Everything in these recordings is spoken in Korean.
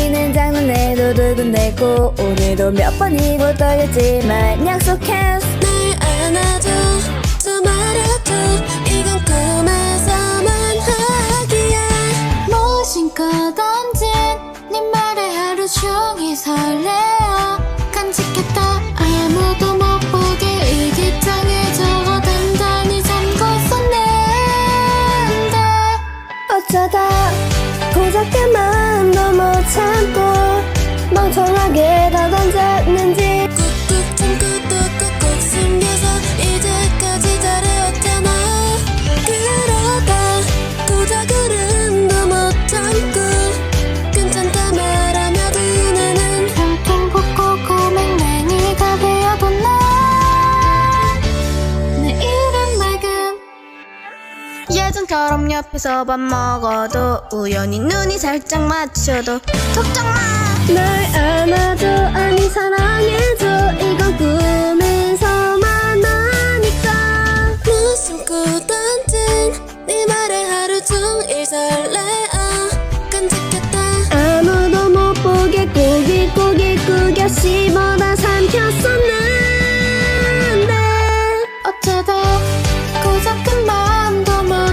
말 치는 장난에도 두근대고 오늘도 몇 번이고 떨렸지만 약속했어 날 안아줘. 저 말아줘 이건 꿈에서만 하기야 무심코 던진 네 말에 하루 종일 설레 예전처럼 옆에서 밥 먹어도 우연히 눈이 살짝 맞춰도 걱정 마 날 안아줘 아니 사랑해줘 이건 꿈에서만 하니까. 무심코 던진 네 말에 하루 종일 설레어. 깜찍했다. 아무도 못 보게 고깃고깃 구겨 씹어다 삼켰었는데. 어쩌다 마음도 못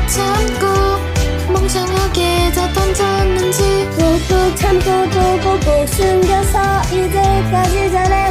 참고 멍청하게 다 던졌는지 꾹꾹 참고 또 꼭꼭 숨겨서 이제까지 잘해